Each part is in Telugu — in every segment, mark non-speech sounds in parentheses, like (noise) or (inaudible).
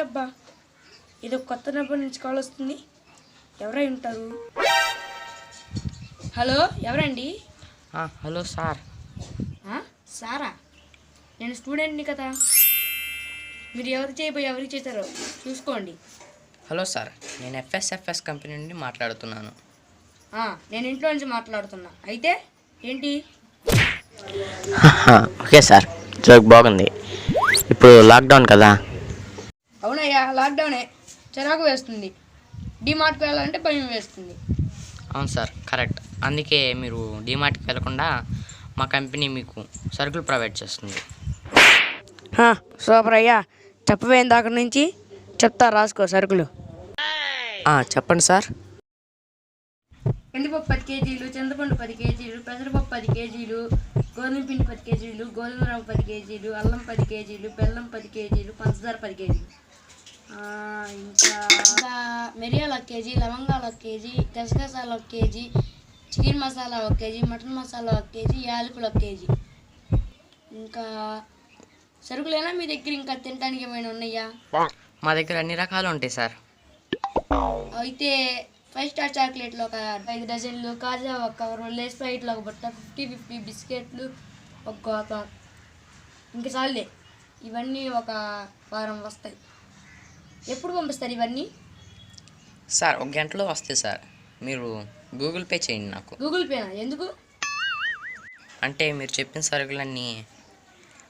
అబ్బా ఇది కొత్త నెంబర్ నుంచి కాల్ వస్తుంది. ఎవరై ఉంటారు? హలో ఎవరండి? ఆ, హలో సార్? సారా? నేను స్టూడెంట్ని కదా. మీరు ఎవరు చేయబోయి ఎవరికి చేశారో చూసుకోండి. హలో సార్ నేను ఎఫ్ఎస్ఎఫ్ఎస్ కంపెనీ నుండి మాట్లాడుతున్నాను. ఆ, నేను ఇంట్లో నుంచి మాట్లాడుతున్నా. అయితే ఏంటి? (laughs) ఓకే సార్ జోక్ బాగుంది. ఇప్పుడు లాక్డౌన్ కదా. అవునయ్యా లాక్డౌనే. చిరాకు వేస్తుంది. డిమార్ట్కి వెళ్ళాలంటే భయం వేస్తుంది. అవును సార్ కరెక్ట్. అందుకే మీరు డిమార్ట్కి వెళ్ళకుండా మా కంపెనీ మీకు సరుకులు ప్రొవైడ్ చేస్తుంది. సూపర్ అయ్యా. చెప్పవేంది అక్కడి నుంచి చెప్తా రాసుకో సరుకులు. ఆ, చెప్పండి సార్. కందిపప్పు పది కేజీలు చింతపండు పది కేజీలు పెసరపప్పు పది కేజీలు గోధుమ పిండి పది కేజీలు గోధుమ రవ్వ పది కేజీలు అల్లం పది కేజీలు బెల్లం పది కేజీలు పంచదార పది కేజీలు. ఇంకా ఇంకా మిరియాలు ఒక కేజీ లవంగాలు ఒక కేజీ గసగసాలు ఒక కేజీ చికెన్ మసాలా ఒక కేజీ మటన్ మసాలా ఒక కేజీ యాలకులు ఒక కేజీ. ఇంకా సరుకులేనా మీ దగ్గర ఇంకా తినడానికి ఏమైనా ఉన్నాయా? మా దగ్గర అన్ని రకాలు ఉంటాయి సార్. అయితే ఫైవ్ స్టార్ చాక్లెట్లు ఒక ఐదు డజన్లు కాజా ఒక కవర్ లేస్ స్ప్రైట్లు ఒక బట్ట ఫిఫ్టీ ఫిఫ్టీ బిస్కెట్లు ఒక గోతం ఇంకా చాలులే. ఇవన్నీ ఒక వారం వస్తాయి. ఎప్పుడు పంపిస్తారు ఇవన్నీ? సార్ ఒక గంటలో వస్తాయి సార్. మీరు గూగుల్ పే చేయండి నాకు. గూగుల్ పేనా ఎందుకు? అంటే మీరు చెప్పిన సరుకులన్నీ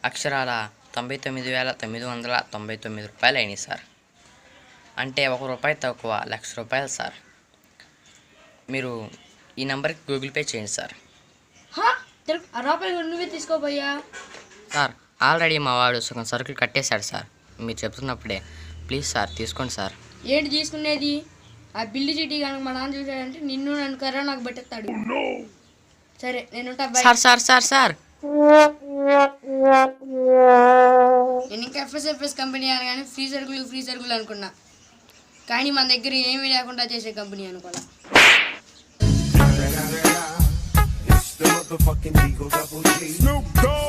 అక్షరాల తొంభై తొమ్మిది వేల తొమ్మిది వందల తొంభై తొమ్మిది రూపాయలు అయినాయి సార్. అంటే ఒక రూపాయి తక్కువ లక్ష రూపాయలు సార్. మీరు ఈ నెంబర్కి గూగుల్ పే చేయండి సార్. రూపాయలు నువ్వే తీసుకోపోయా సార్ ఆల్రెడీ మా వాడు సగం సరుకులు కట్టేశాడు సార్. మీరు చెప్తున్నప్పుడే ప్లీజ్ సార్ తీసుకోండి సార్. ఏంటి తీసుకునేది? ఆ బిల్లు చీటీ కనుక మా నాన్న చూసాడంటే నిన్ను నన్ను కరోనాకు పెట్టేస్తాడు. సరే నేను సార్ సార్ సార్ సార్. నేను ఇంకా ఎఫ్ఎస్ఎఫ్ఎస్ కంపెనీ అనగానే ఫ్రీ సరుకులు ఫ్రీ సరుకులు అనుకున్నా. కానీ మన దగ్గర ఏమీ లేకుండా చేసే కంపెనీ అనుకోలే.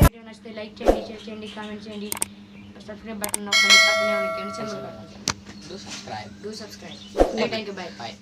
వీడియో నచ్చితే లైక్ చేయండి షేర్ చేయండి కామెంట్ చేయండి. सब्सक्राइब बटन ऑप्शन के पास नहीं होने की टेंशन मत लो do subscribe do subscribe thank you bye bye